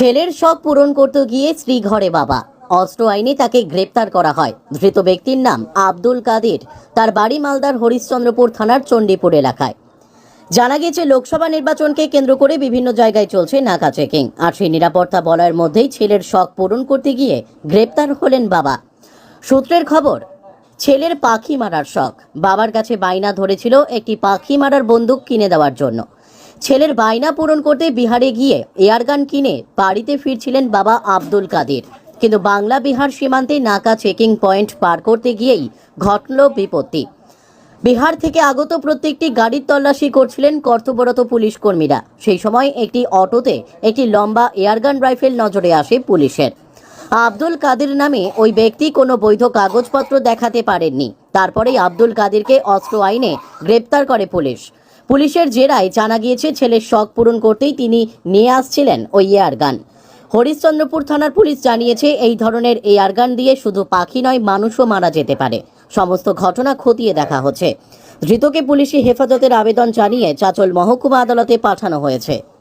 ছেলের শখ পূরণ করতে গিয়ে স্ত্রী ঘরে বাবা। অস্ত্র আইনে তাকে গ্রেপ্তার করা হয়। ধৃত ব্যক্তির নাম আব্দুল কাদের। তার বাড়ি মালদার হরিশ্চন্দ্রপুর থানার চণ্ডীপুর এলাকায়। জানা গেছে, লোকসভা নির্বাচনকে কেন্দ্র করে বিভিন্ন জায়গায় চলছে নাকা চেকিং। আর সেই নিরাপত্তা বলয়ের মধ্যেই ছেলের শখ পূরণ করতে গিয়ে গ্রেপ্তার হলেন বাবা। সূত্রের খবর, ছেলের পাখি মারার শখ। বাবার কাছে বাইনা ধরেছিল একটি পাখি মারার বন্দুক কিনে দেওয়ার জন্য। ছেলের বাইনা পূরণ করতে বিহারে গিয়ে এয়ারগান কিনে বাড়িতে ফিরছিলেন বাবা আব্দুল কাদের। কিন্তু বাংলা বিহার সীমান্তে নাকা চেকিং পয়েন্ট পার করতে গিয়েই ঘটল বিপত্তি। বিহার থেকে আগত প্রত্যেকটি গাড়ির তল্লাশি করছিলেন কর্তব্যরত পুলিশ কর্মীরা। সেই সময় একটি অটোতে একটি লম্বা এয়ারগান রাইফেল নজরে আসে পুলিশের। আব্দুল কাদের নামে ওই ব্যক্তি কোনো বৈধ কাগজপত্র দেখাতে পারেননি। তারপরেই আব্দুল কাদেরকে অস্ত্র আইনে গ্রেপ্তার করে পুলিশ। পুলিশের জেরায় জানা গিয়েছে, ছেলের শখ পূরণ করতেই তিনি নিয়ে আসছিলেন ওই এয়ার গান। হরিশ্চন্দ্রপুর থানার পুলিশ জানিয়েছে, এই ধরনের এয়ার গান দিয়ে শুধু পাখি নয়, মানুষও মারা যেতে পারে। সমস্ত ঘটনা খতিয়ে দেখা হচ্ছে। ধৃতকে পুলিশি হেফাজতের আবেদন জানিয়ে চাচল মহকুমা আদালতে পাঠানো হয়েছে।